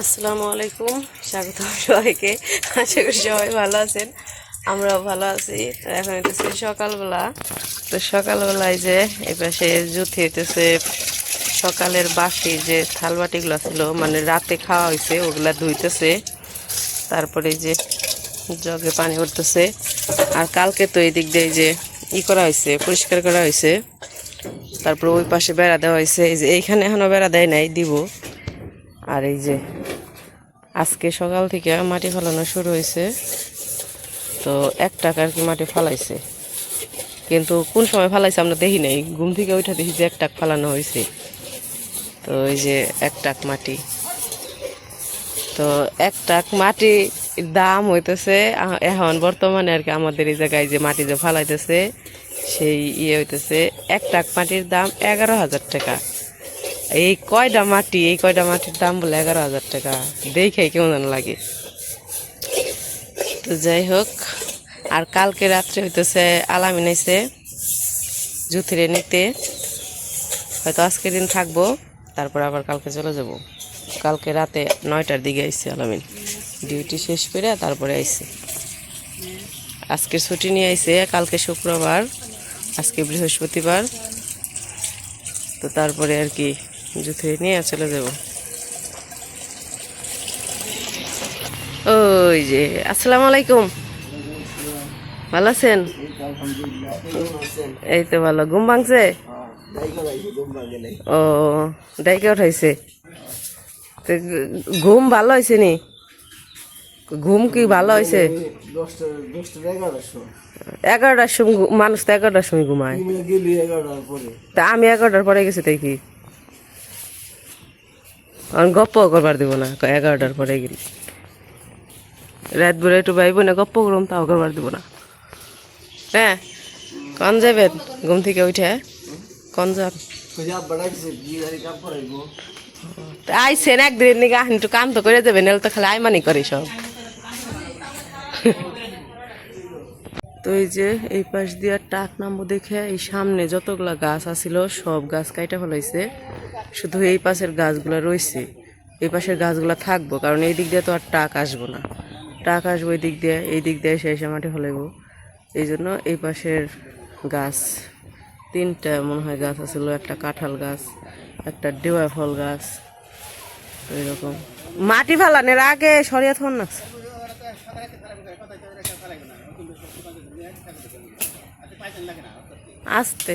আসসালামু আলাইকুম। স্বাগত সবাইকে। আশা করি সবাই ভালো আছেন। আমরাও ভালো আছি। এখন হইতেছে সকালবেলা। তো সকালবেলায় যে এই পাশে জুথি হইতেছে, সকালের বাসি যে থালবাটিগুলো ছিল মানে রাতে খাওয়া হয়েছে ওগুলা ধুইতেছে। তারপরে যে জগে পানি উঠতেছে আর কালকে তো এই দিক দিয়ে যে ই করা হয়েছে পরিষ্কার করা হয়েছে তারপর ওই পাশে বেড়া দেওয়া হয়েছে এই যে এইখানে এখনও বেড়া দেয় নাই, দিব। আর এই যে, আজকে সকাল থেকে মাটি ফালানো শুরু হয়েছে। তো এক টাকার কি মাটি ফালাইছে। কিন্তু কোন সময় ফালাইছে আমরা দেখি নাই। ঘুম থেকে ওইটা দেখি যে এক টাক ফালানো হয়েছে। তো এই যে এক টাক মাটি। তো এক টাক মাটি দাম হইতেছে এখন বর্তমানে আর কি আমাদের এই জায়গায় যে মাটি যে ফালাইতেছে, সেই ইয়ে হইতেছে এক টাক মাটির দাম এগারো হাজার টাকা। এই কয়টা মাটি, এই কয়টা মাটির দাম বলে এগারো হাজার টাকা। দেখে কেমন লাগে। তো যাই হোক, আর কালকে রাত্রে হইতেছে আলামিন আইছে জুথিরে নিতে। হয়তো আজকে দিন থাকব, তারপর আবার কালকে চলে যাব। কালকে রাতে নয়টার দিকে আইছে আলামিন। ডিউটি শেষ করে তারপরে আইছে। আজকে ছুটি নিয়ে আইসে কালকে শুক্রবার, আজকে বৃহস্পতিবার। তো তারপরে আর কি জুথে নিয়ে চলে যাব। ওই যে, আসসালামু আলাইকুম। ভালো আছেন? এই তো ভালো। ঘুম ভাঙছে? ও ডাইকে উঠাইছে ঘুম ভালো হয়েছে নি? ঘুম কি ভালো হয়েছে এগারোটার সময় মানুষ তো এগারোটার সময় ঘুমায়। তা আমি এগারোটার পরে গেছি তাই কি? আমি গপ্প করবার দিব না। এগারোটার পরে গেলি। রাত ভরে একটু ভাইব না, গপ্প করুম, তাও করবার দিব না। হ্যাঁ কন যাবেন ঘুম থেকে উঠে কন যান আইসেন একদিন আহেন একটু কাম তো করে যাবেন এলে তো খালি আইমানি করে সব। তো এই যে এই পাশ দিয়ে টাক নামবো দেখে এই সামনে যতগুলা গাছ আছিল, সব গাছ কাইটা ফেলাইছে। শুধু এই পাশের গাছগুলো রয়েছে এই পাশের গাছগুলো থাকব, কারণ এই দিক দিয়ে তো আর টাক আসব না। টাক আসব এই দিক দিয়ে, এই দিক দিয়ে এসে মাঠে ফেলাইবো। এই জন্য এই পাশের গাছ, তিনটা মনে হয় গাছ আছিল, একটা কাঁঠাল গাছ, একটা ডেওয়া ফল গাছ, এরকম। মাটি ফালানের আগে সরিয়ে থন আসতে।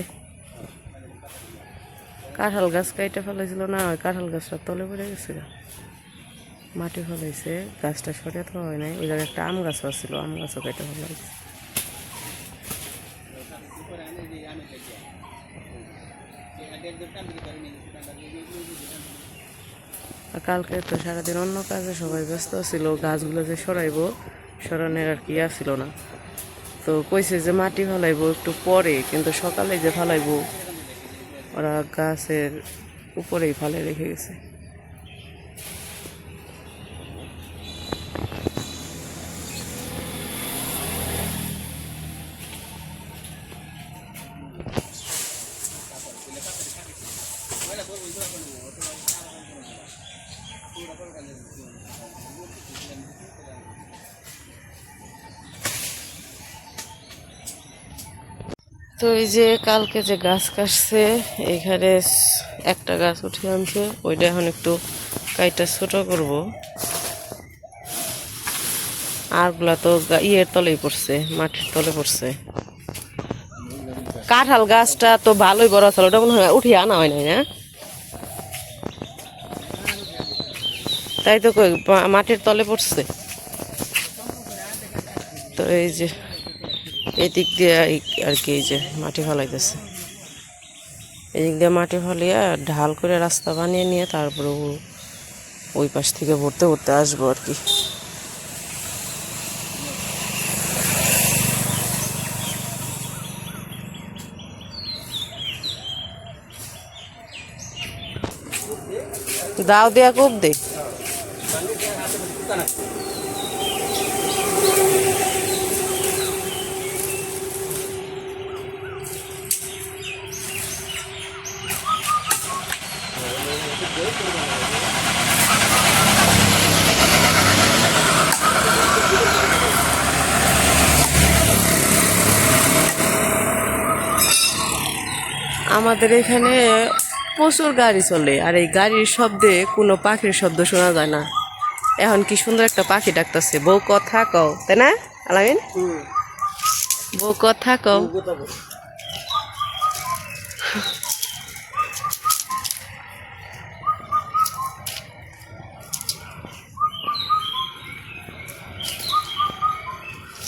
কাঁঠাল গাছ কাইটা ফেলাইছিল না, ওই কাঁঠাল গাছটা তলে পড়ে গেছে মাটি ফেলাইছে, গাছটা সরিয়ে থাকা হয় নাই। ওই জায়গায় একটা আম গাছও ছিল আম গাছও কাইটা ফেলাইছে। কালকে তো সারাদিন অন্য কাজে সবাই ব্যস্ত ছিল, গাছগুলো যে সরাইবো, সরানোর আর কি ছিল না। তো কইছে যে মাটি ফালাইবো একটু পরে, কিন্তু সকালে যে ফালাইবো, ওরা গাছের উপরেই ফালে রেখে গেছে। তো এই যে কালকে যে গাছ কাটছে, এখানে একটা গাছ উঠে আনছে, ওইটা এখন একটু কাইটা ছোট করব। আরগুলা তো ইয়ের তলেই পড়ছে, মাটির তলে পড়ছে। কাঁঠাল গাছটা তো ভালোই বড় ছিল, ওটা মনে হয় উঠিয়ে আনা হয় নাই না? তাই তো মাটির তলে পড়ছে। তো এই যে এই দিক দিয়ে আর কি, এই যে মাটি ফলাইতেছে। এই দিক দিয়ে মাটি ফলিয়ে ঢাল করে রাস্তা বানিয়ে নিয়ে তারপরে ওই পাশ থেকে ভরতে ভরতে আসব আর কি। দাও দেয়া কোপ দে। আমাদের এখানে প্রচুর গাড়ি চলে আর এই গাড়ির শব্দে কোনো পাখির শব্দ শোনা যায় না। এখন কি সুন্দর একটা পাখি ডাকতেছে বউ কথা কও তাই না আলামিন? বউ কথা কও।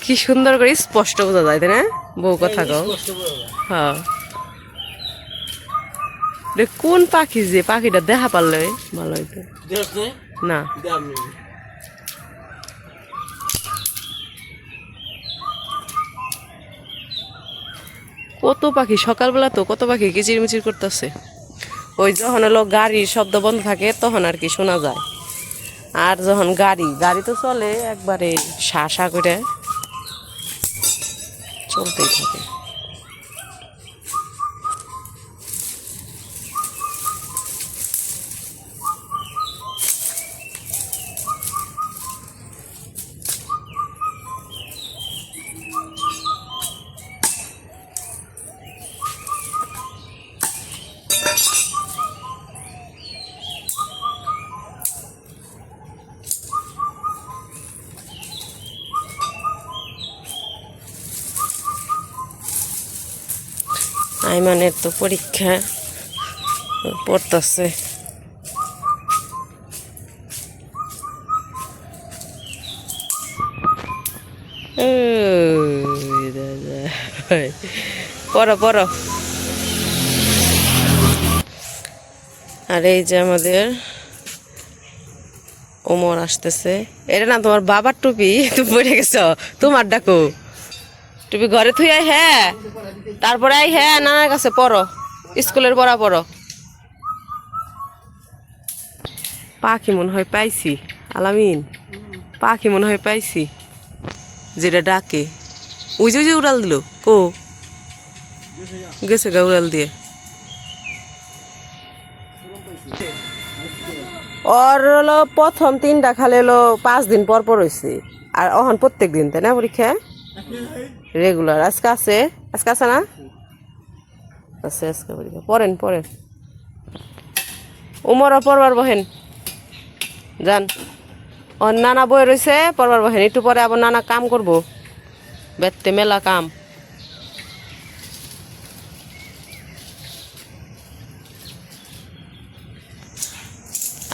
কি সুন্দর করে স্পষ্ট বোঝা যায় তাই না? বউ কথা কও। কষ্ট হ্যাঁ। কোন পাখি যে পাখিটা দেখা পারলে ভালো হইতো? না। কত পাখি সকালবেলা তো কত পাখি কিচিরমিচির করতেছে। ওই যখন হলো গাড়ির শব্দ বন্ধ থাকে তখন আর কি শোনা যায়। আর যখন গাড়ি গাড়ি তো চলে একবারে শাসা করে চলতেই থাকে। আইমানের তো পরীক্ষা পড়তেছে। পড়ো পড়ো। আর এই যে আমাদের ওমর আসতেছে। এটা না তোমার বাবার টুপি? তুমি পড়ে গেছো? তোমার ডাকো। টুপি ঘরে থুই আই হ্যাঁ। তারপরে আই হ্যাঁ নানার কাছে পড়ো। স্কুলের পড়া পড়ো। পাখি মনে হয় পাইছি? আলামিন পাখি মনে হয় পাইছি? যেটা ডাকে। ওই যে উড়াল দিল। কো গেছে গা উড়াল দিয়ে। ওর প্রথম তিনটা খালে হলো পাঁচ দিন পর পর হয়েছে আর অহন প্রত্যেক দিন, তাই না পরীক্ষা? রেগুলার আজকে আছে? আজকে আছে না? আছে, আজকে পরীক্ষা পড়েন পড়েন উমরও পড়বার বহেন। যান। ওর নানা বই রয়েছে পড়বার বহেন। একটু পরে আবার নানা কাম করব। বেতে মেলা কাম।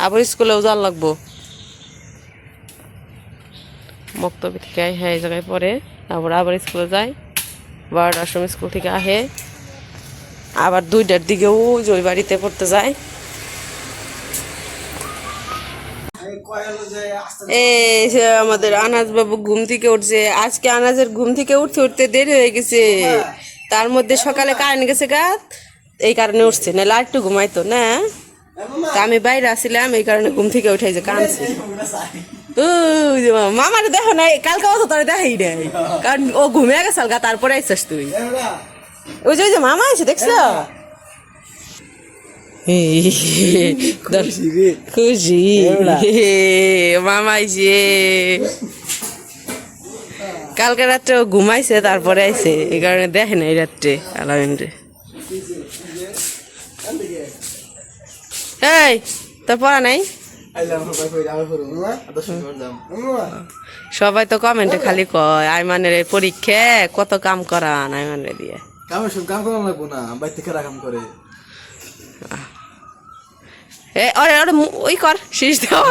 আবার স্কুলেও যাওয়ার লাগবো। মক্তব্য থেকে হ্যাঁ এই জায়গায় পড়ে তারপর আবার স্কুলে যায় বারোটার সময় স্কুল থেকে আহে। আবার দুইটার দিকেও ওই ওই বাড়িতে পড়তে যায়। আমাদের আনাজ বাবু ঘুম থেকে উঠছে। আজকে আনাজের ঘুম থেকে উঠতে উঠতে দেরি হয়ে গেছে। তার মধ্যে সকালে কারেন্ট গেছে গাত এই কারণে উঠছে। না লাইটটু ঘুমাইতো না। তা আমি বাইরে আসছিলাম এই কারণে ঘুম থেকে উঠে যে মা- মামারে দেখো নাই কালকে অত তোর দেখাই নাই। কারণ ও ঘুমিয়ে গেছে গা তারপরে আইসাস তুই। ওই যে ওই যে মামা আছে দেখছ? খুশি মামা আইছে। কালকে রাত্রে ও ঘুমাইছে তারপরে আইছে। এই কারণে দেখে না এই রাত্রে আলামিন রে এই তোর পড়া নাই? সবাই তো কমেন্টে খালি কয় আইমানের এই পরীক্ষা কত কাম করান আইমানের দিয়ে। কামের সব কাম করা লাগবো না বাইরে থেকে কাম করে। এ ওই কর শীষ ঘুম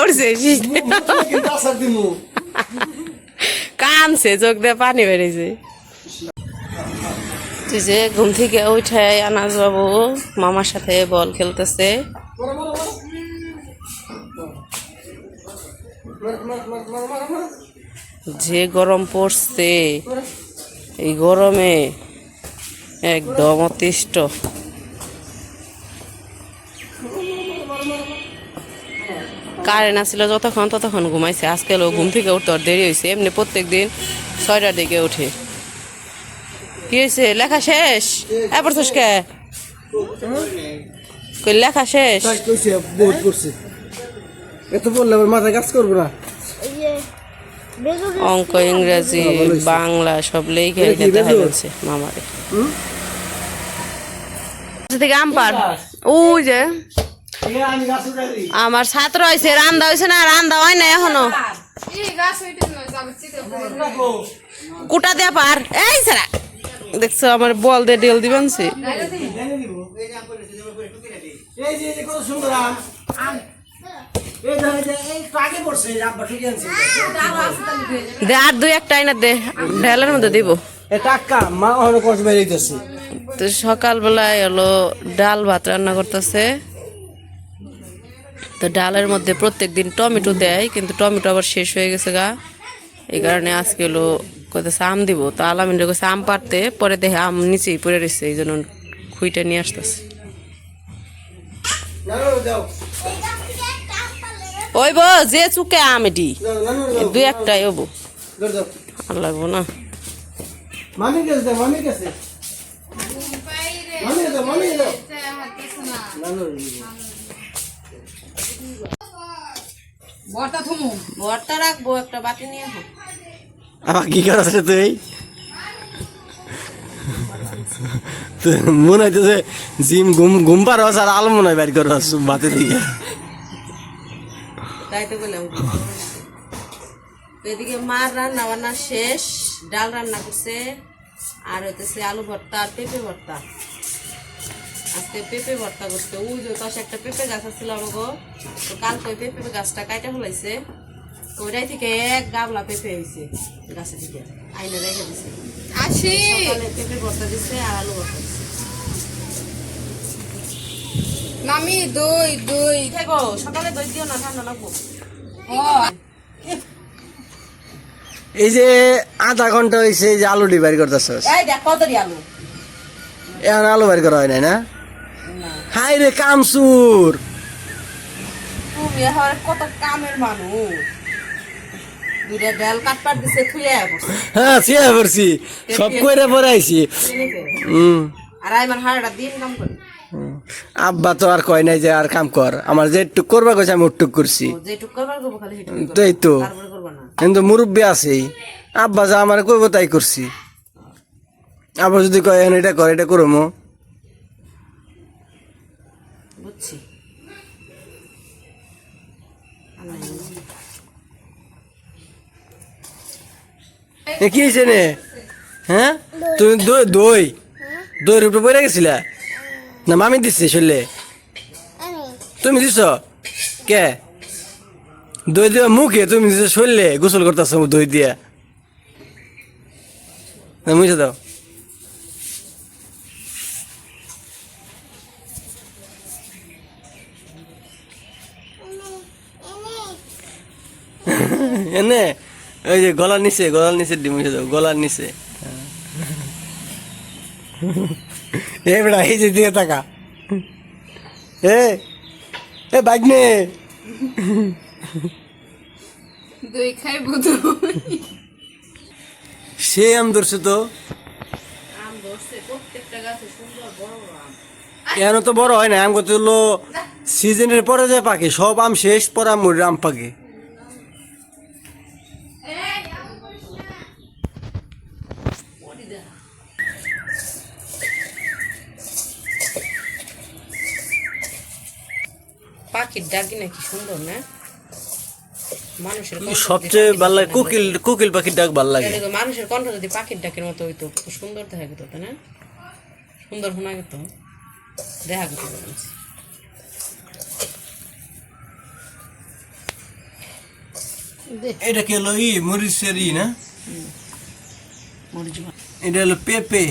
উঠছে শীষ কানছে চোখ দিয়ে পানি বেরিয়েছে। তুই যে ঘুম থেকে উঠে আনাজ বাবু, মামার সাথে বল খেলতেছে। যে গরম পড়ছে, এই গরমে একদম অতিষ্ঠ। কারেন্ট আসছিল যতক্ষণ ততক্ষণ ঘুমাইছে। আজকে হলো ঘুম থেকে উঠতে দেরি হয়েছে এমনি প্রত্যেক দিন ছয়টার দিকে উঠে। কি হয়েছে? লেখা শেষ? এবার কে? কই লেখা শেষ? তাই কইছে বহুত করছে এত বললে আবার মাথায় কাজ করব না। অঙ্ক ইংরেজি বাংলা সব লেখে দেখা? গেছে মামারে। থেকে আম পার ওই যে আমার ছাত্র হয়েছে রান্দা হয়েছে না রান্দা হয় না এখনও। কুটা দেয়া পার এই সারা। দেখছ আমার বল দিয়ে ডেল দিবেন সে দে আর দুই একটা আইনা দে ঢেলের মধ্যে দিব। তো সকালবেলায় হলো ডাল ভাত রান্না করতেছে। তো ডালের মধ্যে প্রত্যেক দিন টমেটো দেয় কিন্তু টমেটো আবার শেষ হয়ে গেছে গা। এই কারণে আজকে হলো কোথায় আম দিব তো আলামিন কাছে আম পারতে পরে দেখে আম নিচেই পড়ে রয়েছে এই জন্য খুইটা নিয়ে আসতেছে। ওই বো যে চুকে আম এটি দুই একটাই হব আর লাগবো না। দাও নানু বরটা রাখব একটা বাটি নিয়ে আবার কি করাস রে তুই মনে হইতেছে জিম ঘুম ঘুম পারস আর আলো মনে হয় বাইর করস বাতে দিকে। তাই তো বললাম এদিকে মার রান্না বান্না শেষ, ডাল রান্না করছে, আর হইতেছে আলু ভর্তা আর পেঁপে ভর্তা। আজকে পেঁপে ভর্তা করছে। ওই যে একটা পেঁপে গাছ আছিল আমাকে তো কালকে পেঁপে গাছটা কাইটা ফেলাইছে। ওইটাই থেকে এক গাবলা পেঁপে হয়েছে গাছে থেকে। আইনে রেখে দিছে। আসি। পেঁপে ভর্তা দিছে আর আলু ভর্তা দিছে। মামি দই দই। সকালে দই দিও না ঠান্ডা লাগবো। এই যে আধা ঘণ্টা হয়েছে যে আলু ডিবাই করতেছস। এই দেখ কতরি আলু? এখন আলু বাইর করা হয় নাই না? না। হাই রে কামসুর তুমি কত কামের মানুষ। দুইটা ডাল দিছে হ্যাঁ সব কইরা পরে আইছি হুম আর আইমান হাড়টা দিন কাম করে। আব্বা তো আর কয় নাই যে আর কাম কর। আমার যে একটু করবা কইছে আমি ওটুক করছি। যেটুক করবার সেটুকু তো। কিন্তু মুরব্বী আছেই। আব্বা যা আমার কইব তাই করছি। আবার যদি কয় এটা কর এটা করব বুঝছি এ কি হয়েছে নে? হ্যাঁ? তুমি দই। দই দইয়ের উপরে পড়ে গেছিলা? না, মামি দিচ্ছে তুমি দিছ? কে? দই দিয়া মুখে তুমি গোসল করতেছ দই দিয়া। না, মুছে দাও। এনে? ওই যে গলার নিচে গলার নিচে ডিম মুছে দাও গলার নিচে। এ বেড়া এই যে দিয়ে টাকা এ এ বাগনে দই সে আম ধরছে তো। আম ধরছে প্রত্যেকটা গাছে সুন্দর বড় বড় আম। এখনও তো বড় হয় না আম কত সিজনের পরে যে পাকে সব আম শেষ পরে আম আম পাকে। পাখির ডাকি নাকি সুন্দর না? মানুষের সবচেয়ে ভালো লাগে কোকিল কোকিল পাখির ডাক ভালো লাগে। মানুষের কণ্ঠ যদি পাখির ডাকের মতো হইতো সুন্দর দেখা তাই না? সুন্দর শোনা যেত। দেখা যেত বলছি। এটা কি হলো? ই মরিচের ই না? মরিচ। এটা হলো পেঁপে।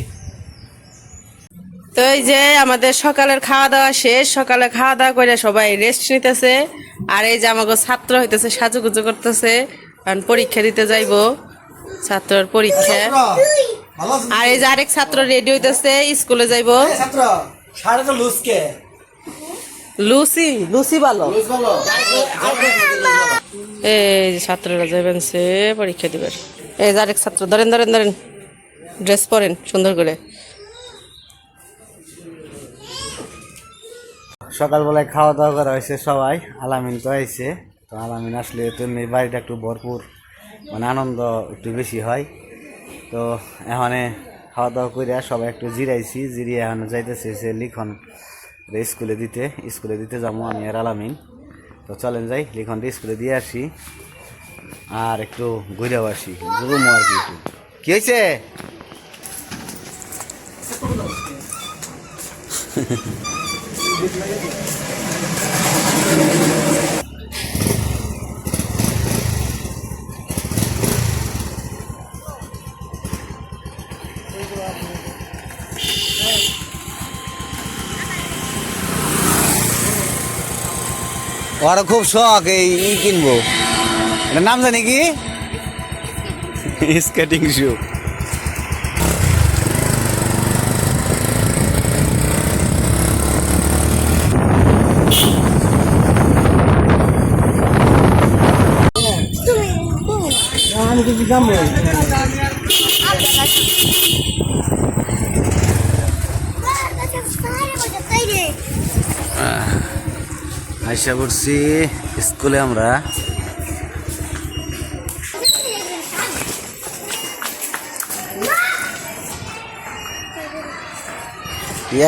তো এই যে আমাদের সকালের খাওয়া দাওয়া শেষ সকালে খাওয়া দাওয়া করে সবাই রেস্ট নিতেছে। আর এই যে আমাকে ছাত্র হইতেছে সাজুগুজু করতেছে। কারণ পরীক্ষা দিতে যাইবো ছাত্রর পরীক্ষা। আর এই যে আরেক ছাত্র রেডি হইতেছে স্কুলে যাইবো। লুসি লুসি ভালো। ভালো। এই যে ছাত্ররা যাবেন সে পরীক্ষা দিবেন এই যে আরেক ছাত্র ধরেন ধরেন ধরেন। ড্রেস পরেন, সুন্দর করে। সকালবেলায় খাওয়া দাওয়া করা হয়েছে সবাই, আলামিন তো আইছে। তো আলামিন আসলে তো বাড়িটা একটু ভরপুর মানে আনন্দ একটু বেশি হয়। তো এখানে খাওয়া দাওয়া করে সবাই একটু জিরাইছি, জিরিয়ে এখন যাইতেছে সে লিখন স্কুলে দিতে স্কুলে দিতে যাব আমি আর আলামিন। তো চলেন যাই, লিখন স্কুলে দিয়ে আসি। আর একটু ঘুরেও আসি ঘুরবো আর কি। কি হয়েছে ওরা খুব শখ এই ই কিনবো। এটার নাম জানি কি? Skating shoe. কিছু আশা করছি স্কুলে আমরা।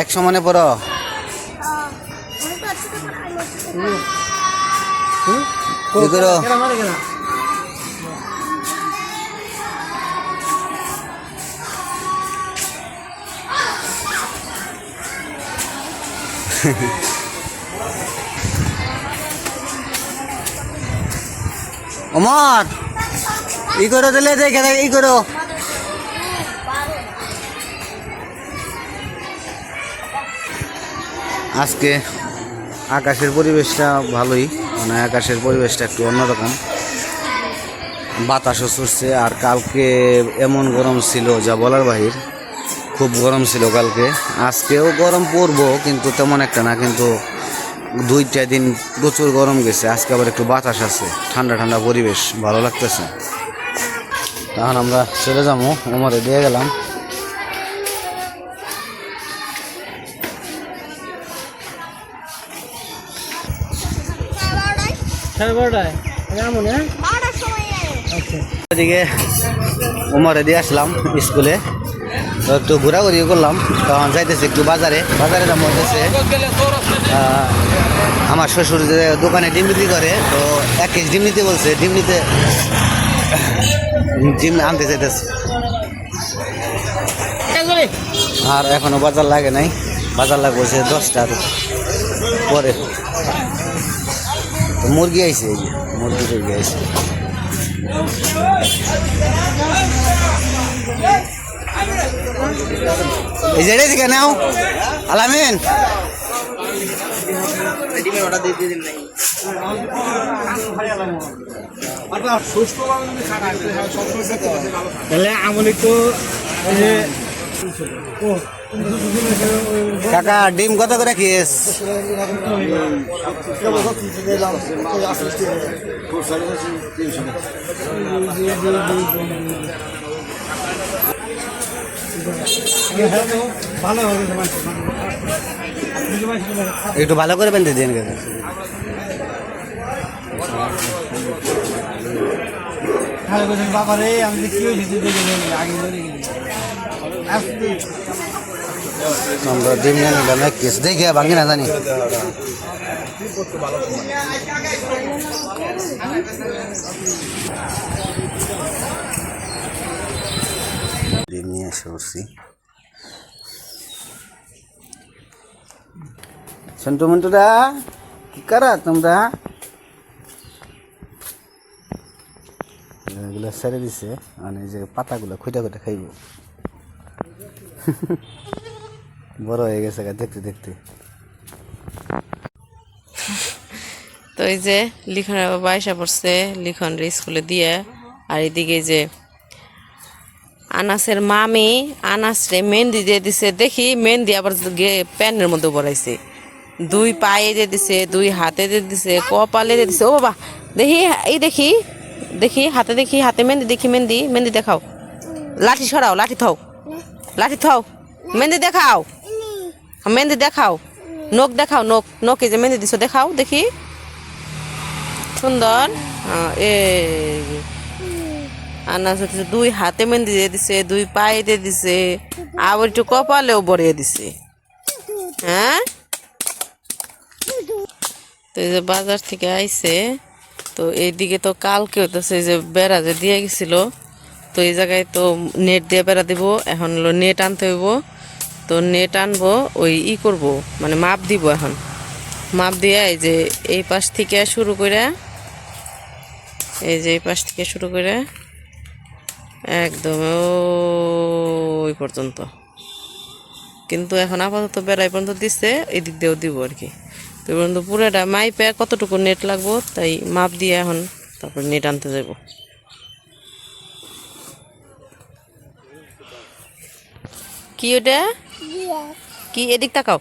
এক সমানে পড়ো? কি করো? অমর ই করো দিলে দেখে ই করো। আজকে আকাশের পরিবেশটা ভালোই মানে আকাশের পরিবেশটা একটু অন্যরকম। বাতাসও ছুটছে, আর কালকে এমন গরম ছিল যা বলার বাহির। খুব গরম ছিল কালকে। আজকেও গরম পড়ব কিন্তু তেমন একটা না কিন্তু দুইটা দিন প্রচুর গরম গেছে। আজকে আবার একটু বাতাস আছে ঠান্ডা ঠান্ডা পরিবেশ ভালো লাগতেছে। তখন আমরা চলে যাব ওমরে দিয়ে গেলাম। হ্যাঁ? এদিকে ওমরে দিয়ে আসলাম স্কুলে। একটু ঘোরাঘুরি করলাম। তখন যাইতেছে একটু বাজারে। বাজারে দাম হইতেছে আমার শ্বশুর যে দোকানে ডিম বিক্রি করে, তো এক কেজি ডিম নিতে বলছে। ডিম নিতে, ডিম আনতে চাইতেছে আর এখনও বাজার লাগে নাই। বাজার লাগবে হচ্ছে দশটার পরে। মুরগি এই মুরগি টুরগি আইছে। এই যে এটা নাও আলামিন তাহলে আমলি তো কাকা ডিম কত করে কেস? একটু ভালো করে বেঁধে দিন করে বাবা রে আমি কি হয়েছে আগে ধরে গেলি আসতে। আমরা ডিম নিয়ে নিলাম এক কেস দেখে ভাঙি না জানি। ডিম নিয়ে এসে পড়ছি। সন্টু মন্টুরা কি করা তোমরা? এগুলো ছেড়ে দিছে মানে যে পাতাগুলো খুঁটে খুঁটে খাইব। বড় হয়ে গেছে দেখতে দেখতে। তো এই যে লিখনের বাবা আয়সা পড়ছে, লিখন স্কুলে দিয়ে, আর এদিকে যে আনাসের মামি আনাস রে মেহেন্দি দিয়ে দিছে। দেখি মেহেন্দি আবার প্যানের মধ্যে বড়াইছে দুই পায়ে দিয়ে দিছে, দুই হাতে দিয়ে দিছে, কপালে দিয়ে দিছে। ও বাবা, দেখি, এই দেখি দেখি, হাতে দেখি, হাতে মেহেন্দি, দেখি মেহেন্দি মেহেন্দি দেখাও। লাঠি সরাও, লাঠি থাও লাঠি থাও, মেহেন্দি দেখাও। মেহেন্দি দেখাও, নখ দেখাও, নখ, নখে যে মেহেন্দি দিছো, দেখাও, দেখি। সুন্দর যে। আর হচ্ছে দুই হাতে মেহেন্দি দিয়ে দিছে, দুই পায়ে দিয়ে দিছে, আবার একটু কপালেও বরিয়ে দিছে। হ্যাঁ? তো এই যে বাজার থেকে আইছে, তো এইদিকে তো কালকে হইতেছে যে বেড়া যে দিয়ে গেছিল, তো এই জায়গায় তো নেট দিয়ে বেড়া দিব, এখন হলো নেট আনতে হইব। তো নেট আনব, ওই ই করব মানে মাপ দিব এখন। মাপ দিয়ে এই যে এই পাশ থেকে শুরু করে এই যে এই পাশ থেকে শুরু করে একদম ওই পর্যন্ত। কিন্তু এখন আপাতত বেড়াই পর্যন্ত দিচ্ছে এদিক দিয়েও দিব আর কি। তো পর্যন্ত পুরোটা মাইপে কতটুকু নেট লাগবো তাই মাপ দিয়ে এখন তারপর নেট আনতে যাব। কি ওটা? কি এদিক তাকাও।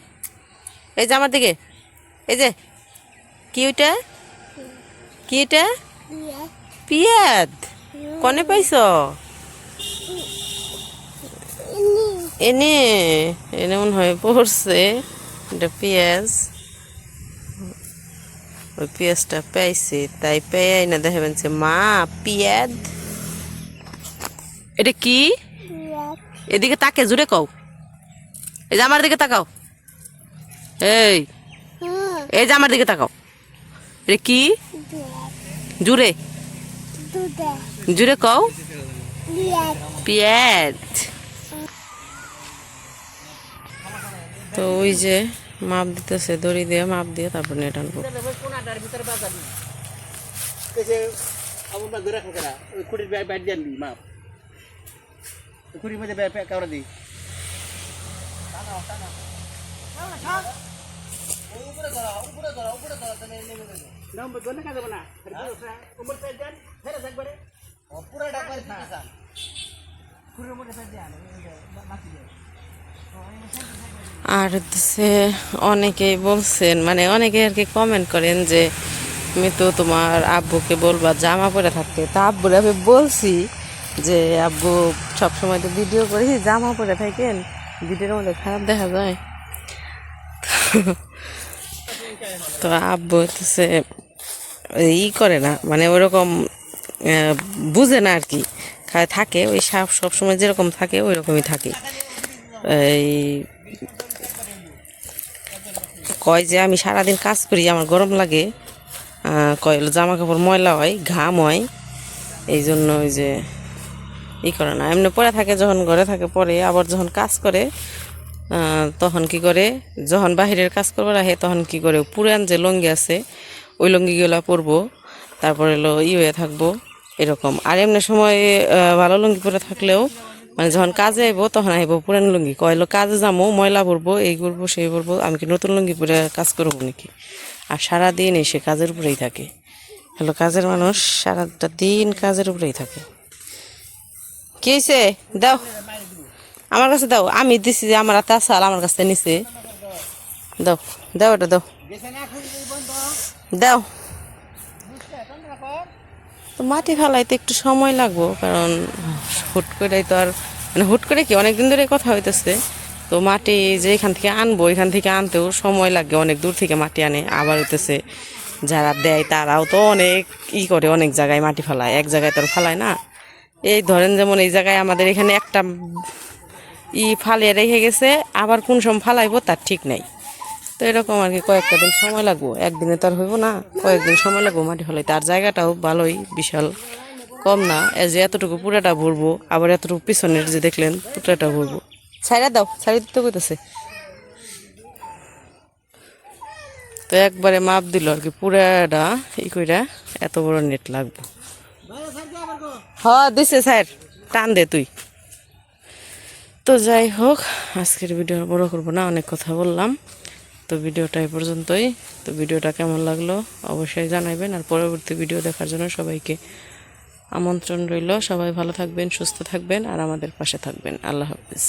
এই যে আমার দিকে। এই যে কি ওইটা? কি এটা? পিয়াদ কনে পাইছ? এনে এনে মনে হয় পড়ছে। এটা পেঁয়াজ। ওই পেঁয়াজটা পেয়েছে তাই পেয়াই না দেখাবেন যে মা পেঁয়াজ? এটা কি? এদিকে তাকে জুড়ে কও। এই যে আমার দিকে তাকাও। এই এই যে আমার দিকে তাকাও। এটা কি? জুড়ে জুড়ে কও। পেঁয়াজ। তো ওই যে মাপ দিতেছে দড়ি দিয়ে মাপ দিয়ে তারপর নেট আনব ওই খুঁটির আর হচ্ছে অনেকেই বলছেন মানে অনেকে আর কি কমেন্ট করেন যে, আমি তো তোমার আব্বুকে বলবা জামা পরে থাকতে। তা আব্বুরে আমি বলছি যে, আব্বু, সবসময় তো ভিডিও করি জামা পরে থাকেন? ভিডিওর মধ্যে খারাপ দেখা যায়। তো আব্বু হচ্ছে ই করে না মানে ওরকম বুঝে না আর কি। থাকে, ওই সাপ সবসময় যেরকম থাকে ওই রকমই থাকে। এই, কয় যে আমি সারাদিন কাজ করি, আমার গরম লাগে। কয় জামা কাপড় ময়লা হয়, ঘাম হয়। এই জন্য ওই যে ই করে না। এমনি পরে থাকে, যখন ঘরে থাকে পরে, আবার যখন কাজ করে তখন কি করে? যখন বাহিরের কাজ করবার আহে তখন কি করে? পুরান যে লঙ্গি আছে, ওই লঙ্গিগুলো পরবো। তারপরে হলো ই হয়ে থাকব, এরকম। আর এমনি সময় ভালো লুঙ্গি পরে থাকলেও মানে যখন কাজে আইব, তখন আইব পুরান লুঙ্গি। কয়লো কাজে যাব ময়লা পরবো এই করব সেই করব আমি কি নতুন লুঙ্গি পরে কাজ করব নাকি? আর সারা সারাদিন এসে কাজের উপরেই থাকে। হলো কাজের মানুষ সারাটা দিন কাজের উপরেই থাকে। কি হয়েছে দাও। আমার কাছে দাও। আমি দিছি যে আমার হাতে আসাল আমার কাছে নিছে। দাও দাও এটা দাও। দাও। তো মাটি ফেলাইতে একটু সময় লাগবো, কারণ হুট করে তো আর মানে হুট করে কি অনেক দিন ধরে কথা হইতেছে, তো মাটি যে এখান থেকে আনব, এখান থেকে আনতেও সময় লাগে, অনেক দূর থেকে মাটি আনে, আবার হইতেছে যারা দেয় তারাও তো অনেক ই করে, অনেক জায়গায় মাটি ফেলায়, এক জায়গায় তো আর ফেলায় না। এই ধরেন যেমন এই জায়গায় আমাদের এখানে একটা ই ফালিয়ে রেখে গেছে, আবার কোন সময় ফালাইবো তার ঠিক নাই। তো এরকম আর কি কয়েকটা দিন সময় লাগবো। একদিনে তো আর হইব না। কয়েকদিন সময় লাগবো মাটি হলে তার জায়গাটাও ভালোই, বিশাল। কম না। এই যে এতটুকু পুরাটা ভরবো, আবার এতটুকু পিছনের যে দেখলেন, পুরাটা ভরবো। ছাইরা দাও ছাড়ি দিতে কইতেছে। তো একবারে মাপ দিল আর কি, পুরাটা ই কইরা এত বড় নেট লাগবে। হ, দিছে স্যার, টান দে তুই। তো যাই হোক, আজকের ভিডিও বড় করব না, অনেক কথা বললাম। তো ভিডিওটা এ পর্যন্তই। তো ভিডিওটা কেমন লাগল অবশ্যই জানাবেন আর পরবর্তী ভিডিও দেখার জন্য সবাইকে আমন্ত্রণ রইল। সবাই ভালো থাকবেন, সুস্থ থাকবেন আর আমাদের পাশে থাকবেন। আল্লাহ হাফিজ।